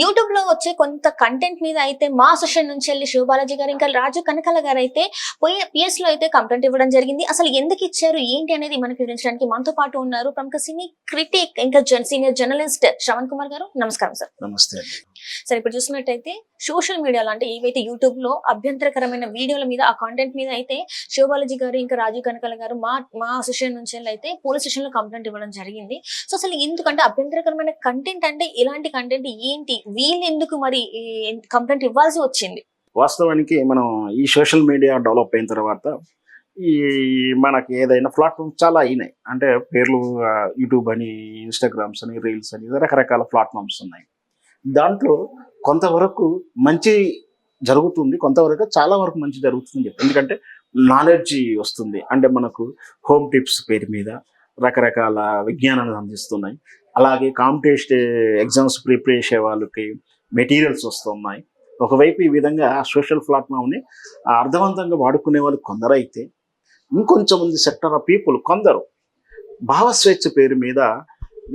యూట్యూబ్లో వచ్చే కొంత కంటెంట్ మీద అయితే మా అసోసియేషన్ నుంచి వెళ్ళి శివబాలాజీ గారు ఇంకా రాజు కనకాల గారు అయితే పోయి పిఎస్లో అయితే కంప్లైంట్ ఇవ్వడం జరిగింది. అసలు ఎందుకు ఇచ్చారు? ఏంటి అనేది మనకు వివరించడానికి మనతో పాటు ఉన్నారు ప్రముఖ సినీ క్రిటిక్ ఇంకా సీనియర్ జర్నలిస్ట్ శ్రవణ్ కుమార్ గారు. నమస్కారం సార్. నమస్తే సరే ఇప్పుడు చూసినట్టయితే సోషల్ మీడియాలో అంటే ఏవైతే యూట్యూబ్లో అభ్యంతరకరమైన వీడియోల మీద ఆ కాంటెంట్ మీద అయితే శివబాలాజీ గారు ఇంకా రాజీవ్ కనకాల గారు మా మా అసోసియేషన్ నుంచి వెళ్ళి అయితే పోలీస్ స్టేషన్లో కంప్లైంట్ ఇవ్వడం జరిగింది. సో అసలు ఎందుకంటే అభ్యంతరకరమైన కంటెంట్ అంటే ఇలాంటి కంటెంట్ ఏంటి? వీళ్ళు ఎందుకు మరి కంప్లైంట్ ఇవ్వాల్సి వచ్చింది? వాస్తవానికి మనం ఈ సోషల్ మీడియా డెవలప్ అయిన తర్వాత ఈ మనకి ఏదైనా ప్లాట్ఫామ్స్ చాలా అయినాయి. అంటే పేర్లు యూట్యూబ్ అని ఇన్స్టాగ్రామ్స్ అని రీల్స్ అని రకరకాల ప్లాట్ఫామ్స్ ఉన్నాయి. దాంట్లో కొంతవరకు మంచి జరుగుతుంది కొంతవరకు చాలా వరకు మంచి జరుగుతుంది ఎందుకంటే నాలెడ్జ్ వస్తుంది. అంటే మనకు హోమ్ టిప్స్ పేరు మీద రకరకాల విజ్ఞానాన్ని అందిస్తున్నాయి. అలాగే కాంపిటేటివ్ ఎగ్జామ్స్ ప్రిపేర్ చేసే వాళ్ళకి మెటీరియల్స్ వస్తున్నాయి. ఒకవైపు ఈ విధంగా సోషల్ ప్లాట్ఫామ్ని అర్థవంతంగా వాడుకునే వాళ్ళు కొందరు అయితే ఇంకొంచెం మంది సెక్టర్ ఆఫ్ పీపుల్ కొందరు భావస్వేచ్ఛ పేరు మీద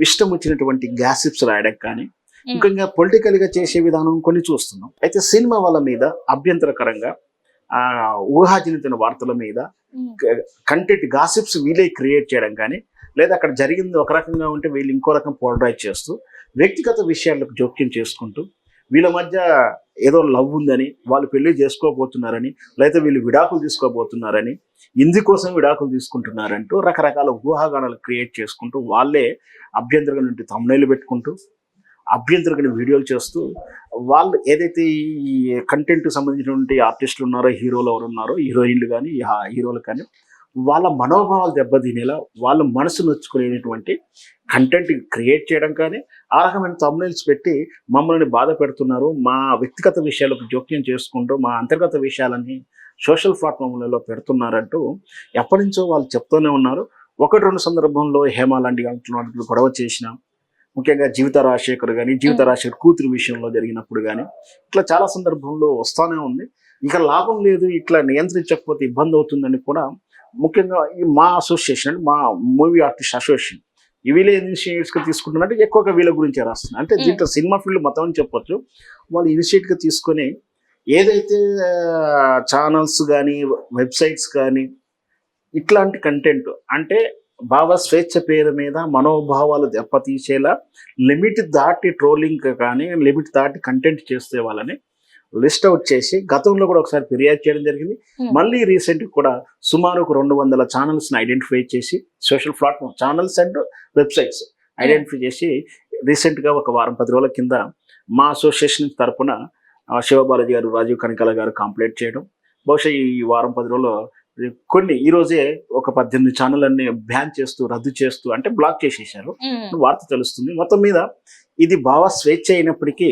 ఇష్టం వచ్చినటువంటి గ్యాసిప్స్ రాయడం కానీ ముఖ్యంగా పొలిటికల్గా చేసే విధానం కొన్ని చూస్తున్నాం. అయితే సినిమా వాళ్ళ మీద అభ్యంతరకరంగా ఆ ఊహాజనిత వార్తల మీద కంటెంట్ గాసిప్స్ వీలే క్రియేట్ చేయడం కానీ లేదా అక్కడ జరిగింది ఒక రకంగా ఉంటే వీళ్ళు ఇంకో రకం పోలరైజ్ చేస్తూ వ్యక్తిగత విషయాలకు జోక్యం చేసుకుంటూ వీళ్ళ మధ్య ఏదో లవ్ ఉందని వాళ్ళు పెళ్ళి చేసుకోబోతున్నారని లేదా వీళ్ళు విడాకులు తీసుకోబోతున్నారని ఇందుకోసం విడాకులు తీసుకుంటున్నారంటూ రకరకాల ఊహాగానాలు క్రియేట్ చేసుకుంటూ వాళ్ళే అభ్యంతరగా నుండి తమ్ముళ్ళు పెట్టుకుంటూ అభ్యంతరమైన వీడియోలు చేస్తూ వాళ్ళు ఏదైతే ఈ కంటెంట్ సంబంధించినటువంటి ఆర్టిస్టులు ఉన్నారో హీరోలు ఎవరు ఉన్నారో హీరోయిన్లు కానీ హీరోలు కానీ వాళ్ళ మనోభావాలు దెబ్బతినేలా వాళ్ళ మనసు నొచ్చుకునేటువంటి కంటెంట్ క్రియేట్ చేయడం కానీ ఆ రకమైన తమ్నైల్స్ పెట్టి మమ్మల్ని బాధ పెడుతున్నారు. మా వ్యక్తిగత విషయాలకు జోక్యం చేసుకుంటూ మా అంతర్గత విషయాలని సోషల్ ప్లాట్ఫామ్లలో పెడుతున్నారంటూ ఎప్పటి నుంచో వాళ్ళు చెప్తూనే ఉన్నారు. ఒకటి రెండు సందర్భంలో హేమ లాంటి అంటున్నట్లు గొడవ చేసిన ముఖ్యంగా జీవిత రాజశేఖర్ కానీ జీవిత రాజశేఖర్ కూతురు విషయంలో జరిగినప్పుడు కానీ ఇట్లా చాలా సందర్భంలో వస్తానే ఉంది. ఇక లాభం లేదు ఇట్లా నియంత్రించకపోతే ఇబ్బంది అవుతుందని కూడా ముఖ్యంగా ఈ మా అసోసియేషన్ మా మూవీ ఆర్టిస్ట్ అసోసియేషన్ ఈ వీళ్ళ ఇనిషియేటివ్స్గా తీసుకుంటున్నట్టు ఎక్కువగా వీళ్ళ గురించే రాస్తున్నారు. అంటే దీంట్లో సినిమా ఫీల్డ్ మొత్తం అని చెప్పొచ్చు. వాళ్ళు ఇనిషియేట్గా తీసుకొని ఏదైతే ఛానల్స్ కానీ వెబ్సైట్స్ కానీ ఇట్లాంటి కంటెంట్ అంటే భావ స్వేచ్ఛ పేరు మీద మనోభావాలు దెబ్బతీసేలా లిమిట్ దాటి ట్రోలింగ్ కానీ లిమిట్ దాటి కంటెంట్ చేసే వాళ్ళని లిస్ట్ అవుట్ చేసి గతంలో కూడా ఒకసారి ఫిర్యాదు చేయడం జరిగింది. Hmm. మళ్ళీ రీసెంట్ కూడా సుమారు ఒక రెండు వందల ఛానల్స్ని ఐడెంటిఫై చేసి social platform channels and websites identify చేసి రీసెంట్గా ఒక వారం పది రోజుల కింద మా అసోసియేషన్ తరపున ఆ, శివబాలాజీ గారు రాజీవ్ కనకాల గారు కంప్లైంట్ చేయడం. బహుశా ఈ వారం పది రోజుల్లో కొన్ని ఈ రోజే ఒక పద్దెనిమిది ఛానల్ అన్ని బ్యాన్ చేస్తూ రద్దు చేస్తూ అంటే బ్లాక్ చేసేసారు వార్త తెలుస్తుంది. మొత్తం మీద ఇది భావ స్వేచ్ఛ అయినప్పటికీ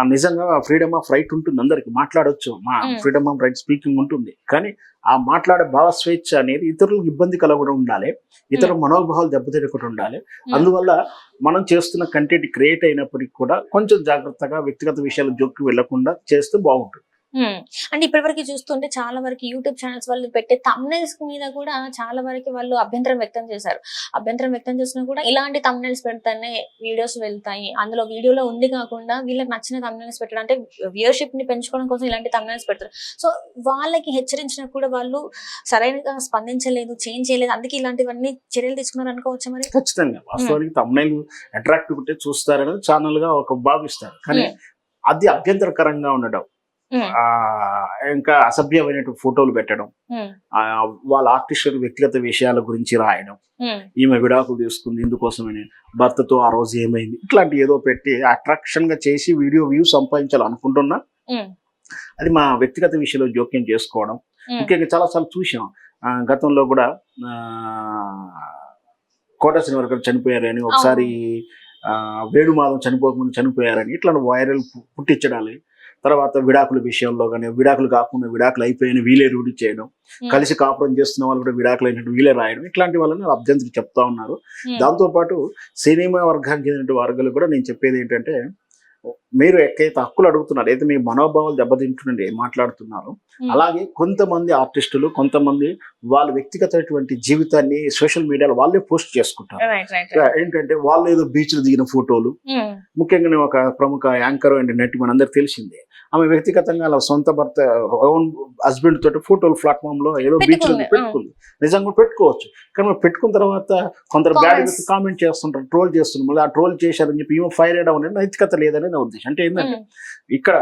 నిజంగా ఫ్రీడమ్ ఆఫ్ రైట్ ఉంటుంది అందరికి మాట్లాడొచ్చు. మా. ఫ్రీడమ్ ఆఫ్ రైట్ స్పీకింగ్ ఉంటుంది. కానీ ఆ మాట్లాడే భావ స్వేచ్ఛ అనేది ఇతరులకు ఇబ్బంది కలగకుండా ఉండాలి. ఇతర మనోభావాలు దెబ్బతినకుండా ఉండాలి. అందువల్ల మనం చేస్తున్న కంటెంట్ క్రియేట్ అయినప్పటికీ కూడా కొంచెం జాగ్రత్తగా వ్యక్తిగత విషయాలు జోక్కి వెళ్ళకుండా చేస్తే బాగుంటుంది. అంటే ఇప్పటివరకు చూస్తుంటే చాలా వరకు యూట్యూబ్ ఛానల్స్ వాళ్ళు పెట్టే తమ్నైల్స్ మీద కూడా చాలా వరకు వాళ్ళు అభ్యంతరం వ్యక్తం చేశారు. అభ్యంతరం వ్యక్తం చేసినా కూడా ఇలాంటి తమ్నైల్స్ పెడితేనే వీడియోస్ వెళ్తాయి. అందులో వీడియోలో ఉంది కాకుండా వీళ్ళకి నచ్చిన తమ్నైల్స్ పెట్టడం అంటే వ్యూయర్షిప్ని పెంచుకోవడం కోసం ఇలాంటి తమ్నైల్స్ పెడతారు. సో వాళ్ళకి హెచ్చరించినా కూడా వాళ్ళు సరైనగా స్పందించలేదు చేంజ్ చేయలేదు. అందుకే ఇలాంటివన్నీ చర్యలు తీసుకున్నారు అనుకోవచ్చా మరి? ఖచ్చితంగా. వాస్తవానికి తమ్నైల్ అట్రాక్టివ్ ఉంటే చూస్తారనేది ఛానల్గా ఒక భావిస్తారు. కానీ. అది అభ్యంతరకరంగా ఉండడం ఇంకా అసభ్యమైనటువంటి ఫోటోలు పెట్టడం. వాళ్ళ ఆర్టిస్టుల వ్యక్తిగత విషయాల గురించి రాయడం. ఈమె విడాకులు తీసుకుంది ఇందుకోసమని భర్తతో ఆ రోజు ఏమైంది? ఇట్లాంటి ఏదో పెట్టి అట్రాక్షన్గా చేసి వీడియో వ్యూ సంపాదించాలనుకుంటున్నా. అది మా వ్యక్తిగత విషయంలో జోక్యం చేసుకోవడం. మ్మ్. ముఖ్యంగా చాలాసార్లు చూసాం గతంలో కూడా కోట శ్రీనివాస్ గారు చనిపోయారని ఒకసారి ఆ, వేణుమాధవ్ చనిపోకముందు చనిపోయారని ఇట్లా వైరల్ పుట్టించడాలి తర్వాత విడాకుల విషయంలో కానీ విడాకులు కాకుండా విడాకులు అయిపోయిన వీలే రూఢి చేయడం. కలిసి కాపురం చేస్తున్న వాళ్ళు కూడా విడాకులు అయినట్టు వీలే రాయడం ఇట్లాంటి వాళ్ళని అభ్యంతరం చెప్తా ఉన్నారు. దాంతోపాటు సినిమా వర్గానికి చెందిన వర్గాలు కూడా నేను చెప్పేది ఏంటంటే మీరు ఎక్కడైతే హక్కులు అడుగుతున్నారు అయితే మీ మనోభావాలు దెబ్బతింటుండే మాట్లాడుతున్నారు. అలాగే కొంతమంది ఆర్టిస్టులు కొంతమంది వాళ్ళ వ్యక్తిగతమైనటువంటి జీవితాన్ని సోషల్ మీడియాలో వాళ్ళే పోస్ట్ చేసుకుంటారు. ఏంటంటే వాళ్ళు ఏదో బీచ్లు దిగిన ఫోటోలు. ముఖ్యంగా ఒక ప్రముఖ యాంకర్ అండ్ నటి మనందరికి తెలిసిందే. ఆమె వ్యక్తిగతంగా అలా సొంత భర్త ఓన్ హస్బెండ్ తోటి ఫోటోలు ప్లాట్ఫామ్లో ఏదో బీచ్ పెట్టుకుంది, నిజంగా పెట్టుకోవచ్చు. కానీ పెట్టుకున్న తర్వాత కొందరు బ్యాడ్. కామెంట్ చేస్తుంటారు ట్రోల్ చేస్తున్నారు మళ్ళీ ఆ ట్రోల్ చేశారని చెప్పి ఈమె ఫైర్ అయ్యడం అనేది నైతికత లేదని నా ఉద్దేశం అంటే ఏంటంటే. ఇక్కడ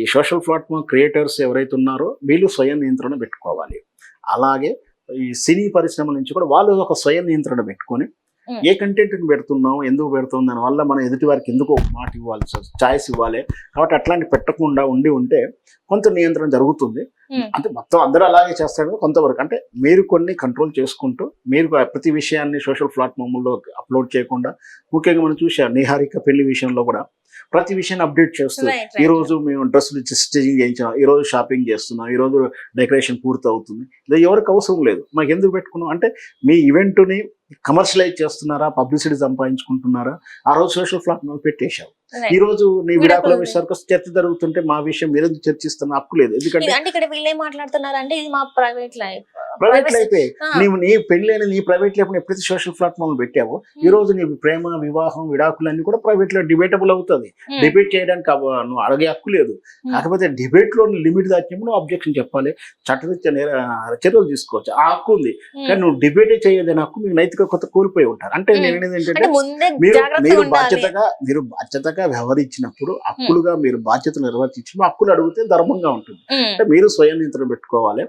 ఈ సోషల్ ప్లాట్ఫామ్ క్రియేటర్స్ ఎవరైతే ఉన్నారో వీళ్ళు స్వయం నియంత్రణ పెట్టుకోవాలి అలాగే ఈ సినీ పరిశ్రమ నుంచి కూడా వాళ్ళు ఒక స్వయం నియంత్రణ పెట్టుకొని. ఏ కంటెంట్ పెడుతున్నాం ఎందుకు పెడుతున్నాం దాని వల్ల మనం ఎదుటి వారికి ఎందుకు ఒక మాట ఇవ్వాలి ఛాయిస్ ఇవ్వాలి కాబట్టి అట్లాంటి పెట్టకుండా ఉండి ఉంటే కొంత నియంత్రణ జరుగుతుంది. అంటే మొత్తం అందరూ అలాగే చేస్తారు కొంతవరకు అంటే మీరు కొన్ని కంట్రోల్ చేసుకుంటూ మీరు ప్రతి విషయాన్ని సోషల్ ప్లాట్ఫామ్లో అప్లోడ్ చేయకుండా ముఖ్యంగా మనం చూసాం నిహారిక పెళ్ళి విషయంలో కూడా ప్రతి విషయాన్ని అప్డేట్ చేస్తూ ఈ. రోజు మేము డ్రెస్సులు స్టిచింగ్ చేయించాం ఈ రోజు షాపింగ్ చేస్తున్నాం ఈ రోజు డెకరేషన్ పూర్తి అవుతుంది. ఇది ఎవరికి అవసరం లేదు. మాకు ఎందుకు పెట్టుకున్నాం? అంటే మీ ఈవెంట్ని కమర్షియలైజ్ చేస్తున్నారా? పబ్లిసిటీ సంపాదించుకుంటున్నారా? ఆ రోజు సోషల్ ప్లాట్ఫామ్ పెట్టేశావు. ఈ రోజు నీ విడాకులు. విషయానికి చర్చ జరుగుతుంటే మా విషయం మీరు ఎందుకు చర్చిస్తున్న హక్కు లేదు. ఎందుకంటే ఇది అంటే ఇక్కడ వీళ్ళు ఏం మాట్లాడుతున్నారు అంటే ఇది మా ప్రైవేట్ లైఫ్. ప్రైవేట్ లైఫే. నీవు నీ పెళ్ళి అని నీ ప్రైవేట్ లైఫ్ ఎప్పుడైతే సోషల్ ప్లాట్ఫామ్ పెట్టావో ఈ రోజు నీ ప్రేమ వివాహం విడాకులు అన్ని కూడా ప్రైవేట్లో డిబేటబుల్ అవుతుంది. డిబేట్ చేయడానికి నువ్వు అడిగే హక్కు లేదు. కాకపోతే డిబేట్లో లిమిట్ దాచినప్పుడు నువ్వు అబ్జెక్షన్ చెప్పాలి. చట్టరీత్యా చర్యలు తీసుకోవచ్చు. ఆ హక్కు ఉంది. కానీ నువ్వు డిబేట్ చేయదని హక్కు మీకు నైతిక కొత్త కోల్పోయి ఉంటారు. అంటే. నేను ఏంటంటే మీరు మీరు బాధ్యతగా మీరు బాధ్యతగా వ్యవహరించినప్పుడు హక్కులుగా మీరు బాధ్యతలు నిర్వర్తించినప్పుడు హక్కులు అడిగితే ధర్మంగా ఉంటుంది. అంటే మీరు స్వయం నియంత్రణ పెట్టుకోవాలి.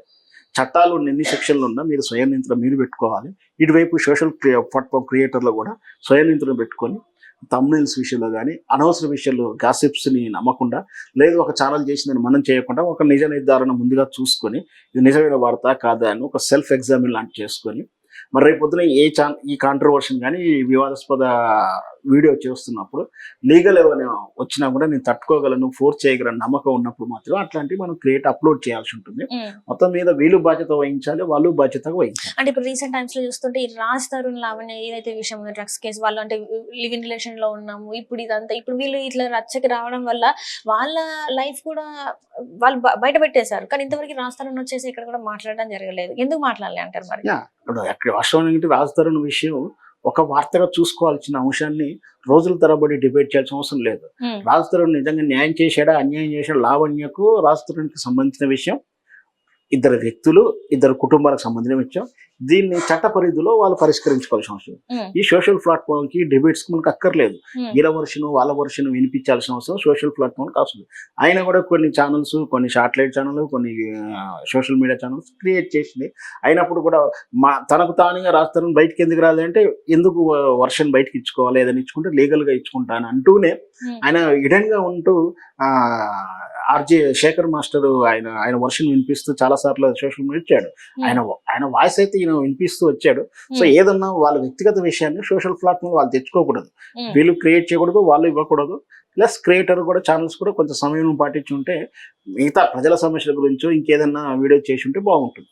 చట్టాలు ఎన్ని సెక్షన్లు ఉన్నా మీరు స్వయం నియంత్రణ మీరు పెట్టుకోవాలి. ఇటువైపు సోషల్ ప్లాట్ఫామ్ క్రియేటర్లు కూడా స్వయం నియంత్రణ పెట్టుకొని తమ్నైల్స్ విషయంలో కానీ అనవసర విషయాల్లో గాసిప్స్ని నమ్మకుండా లేదు ఒక ఛానల్ చేసిందని మనం చేయకుండా ఒక నిజ నిర్ధారణ ముందుగా చూసుకొని ఇది నిజమైన వార్త కాదా అని ఒక సెల్ఫ్ ఎగ్జామిన్ లాంటి చేసుకొని మరి రేపు పొద్దున ఏ ఛాన్ ఈ కాంట్రవర్షన్ కానీ ఈ వివాదాస్పద వీడియో చేస్తున్నప్పుడు లీగల్ ఏమైనా వచ్చినా కూడా నేను తట్టుకోగలను ఫోర్స్ చేయగలను నమ్మకం ఉన్నప్పుడు మాత్రం అట్లాంటివి మనం క్రియేట్ అప్లోడ్ చేయాల్సి ఉంటుంది. మొత్తం మీద వీళ్ళు బాధ్యత వహించాలి వాళ్ళు బాధ్యతగా వహించాలి అంటే ఇప్పుడు రీసెంట్ టైమ్స్లో చూస్తుంటే ఈ రాజ్ తరుణ్ లావణ్య ఏదైతే విషయం డ్రగ్స్ కేసు వాళ్ళు అంటే లివ్ ఇన్ రిలేషన్లో ఉన్నాము ఇప్పుడు ఇదంతా ఇప్పుడు వీళ్ళు ఇట్లా రచ్చకి రావడం వల్ల వాళ్ళ లైఫ్ కూడా వాళ్ళు బయట పెట్టేశారు కానీ ఇంతవరకు రాజ్ తరుణ్ వచ్చేసి ఇక్కడ కూడా మాట్లాడడం జరగలేదు ఎందుకు మాట్లాడలే అంటారు మరి. ఇప్పుడు అక్కడ వాస్తవం ఏంటి రాజధరణ విషయం ఒక వార్తగా చూసుకోవాల్సిన అంశాన్ని రోజుల తరబడి డిబేట్ చేయాల్సిన అవసరం లేదు ఉమ్. రాజధరణ నిజంగా న్యాయం చేశాడా అన్యాయం చేశాడా లావణ్యకు రాజధరణకి సంబంధించిన విషయం ఇద్దరు వ్యక్తులు ఇద్దరు కుటుంబాలకు సంబంధించిన విషయం దీన్ని చట్ట పరిధిలో వాళ్ళు పరిష్కరించుకోవాల్సిన అవసరం. ఈ సోషల్ ప్లాట్ఫామ్కి డిబేట్స్ మనకు అక్కర్లేదు. వీళ్ళ వర్షన్ వాళ్ళ వర్షన్ వినిపించాల్సిన అవసరం సోషల్ ప్లాట్ఫామ్ అవసరం. ఆయన కూడా కొన్ని ఛానల్స్ కొన్ని శాటిలైట్ ఛానల్ కొన్ని సోషల్ మీడియా ఛానల్స్ క్రియేట్ చేసింది అయినప్పుడు కూడా మా తనకు తానుగా రాస్తారని బయటికి ఎందుకు రాలేదు అంటే ఎందుకు వర్షన్ బయటకి ఇచ్చుకోవాలి ఏదైనా ఇచ్చుకుంటే లీగల్గా ఇచ్చుకుంటాను అంటూనే. ఆయన ఇడన్గా ఉంటూ ఆర్జే శేఖర్ మాస్టర్ ఆయన ఆయన వర్షన్ వినిపిస్తూ చాలా సార్లు సోషల్ మీడియా ఇచ్చాడు. ఆయన ఆయన వాయిస్ అయితే ఈయన వినిపిస్తూ వచ్చాడు. So um. ఏదన్నా వాళ్ళ వ్యక్తిగత విషయాన్ని సోషల్ ప్లాట్ఫామ్ వాళ్ళు తెచ్చుకోకూడదు. ఉమ్. వీళ్ళు క్రియేట్ చేయకూడదు వాళ్ళు ఇవ్వకూడదు. ప్లస్ క్రియేటర్ కూడా ఛానల్స్ కూడా కొంచెం సమయం పాటించి ఉంటే మిగతా ప్రజల సమస్యల గురించో ఇంకేదన్నా వీడియో చేసి ఉంటే బాగుంటుంది.